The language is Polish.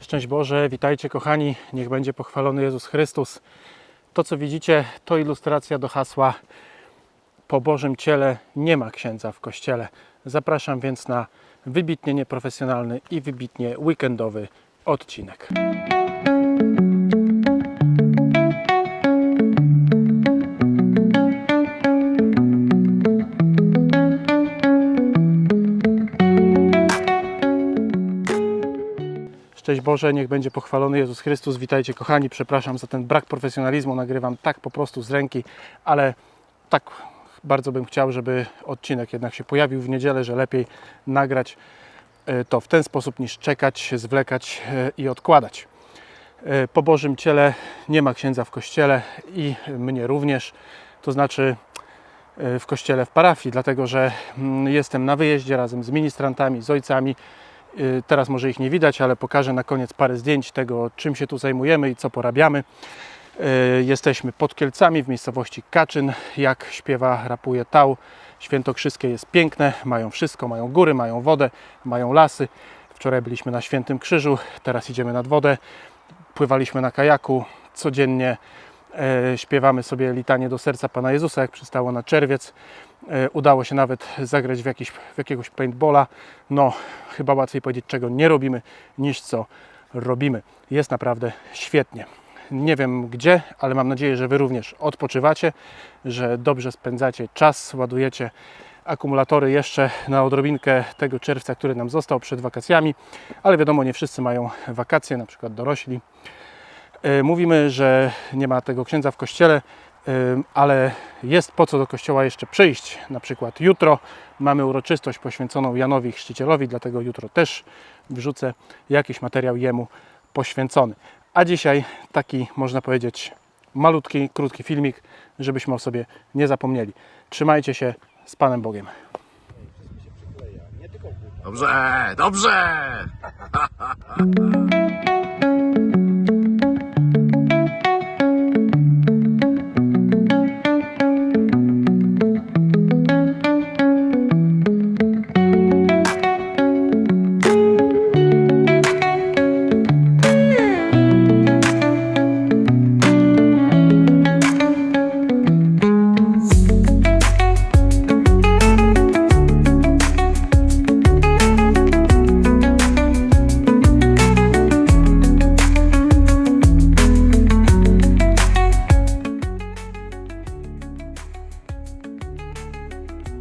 Szczęść Boże, witajcie kochani, niech będzie pochwalony Jezus Chrystus. To co widzicie to ilustracja do hasła Po Bożym Ciele nie ma księdza w kościele. Zapraszam więc na wybitnie nieprofesjonalny i wybitnie weekendowy odcinek. Szczęść Boże, niech będzie pochwalony Jezus Chrystus. Witajcie kochani, przepraszam za ten brak profesjonalizmu. Nagrywam tak po prostu z ręki, ale tak bardzo bym chciał, żeby odcinek jednak się pojawił w niedzielę, że lepiej nagrać e, to w ten sposób niż czekać, zwlekać e, i odkładać. E, Po Bożym Ciele nie ma księdza w kościele i mnie również, to znaczy w kościele w parafii, dlatego że mm, jestem na wyjeździe razem z ministrantami, z ojcami. Y, Teraz może ich nie widać, ale pokażę na koniec parę zdjęć tego, czym się tu zajmujemy i co porabiamy. Y, Jesteśmy pod Kielcami w miejscowości Kaczyn. Jak śpiewa, rapuje Tał. Świętokrzyskie jest piękne, mają wszystko, mają góry, mają wodę, mają lasy. Wczoraj byliśmy na Świętym Krzyżu, teraz idziemy nad wodę. Pływaliśmy na kajaku codziennie. E, śpiewamy sobie litanie do serca Pana Jezusa, jak przystało na czerwiec. E, udało się nawet zagrać w, jakiś, w jakiegoś paintballa. No, chyba łatwiej powiedzieć, czego nie robimy, niż co robimy. Jest naprawdę świetnie. Nie wiem gdzie, ale mam nadzieję, że Wy również odpoczywacie, że dobrze spędzacie czas, ładujecie akumulatory jeszcze na odrobinkę tego czerwca, który nam został przed wakacjami, ale wiadomo, nie wszyscy mają wakacje, na przykład dorośli. E, Mówimy, że nie ma tego księdza w kościele, e, ale jest po co do kościoła jeszcze przyjść. Na przykład jutro mamy uroczystość poświęconą Janowi Chrzcicielowi, dlatego jutro też wrzucę jakiś materiał jemu poświęcony. A dzisiaj taki, można powiedzieć, malutki, krótki filmik, żebyśmy o sobie nie zapomnieli. Trzymajcie się z Panem Bogiem. Dobrze, dobrze!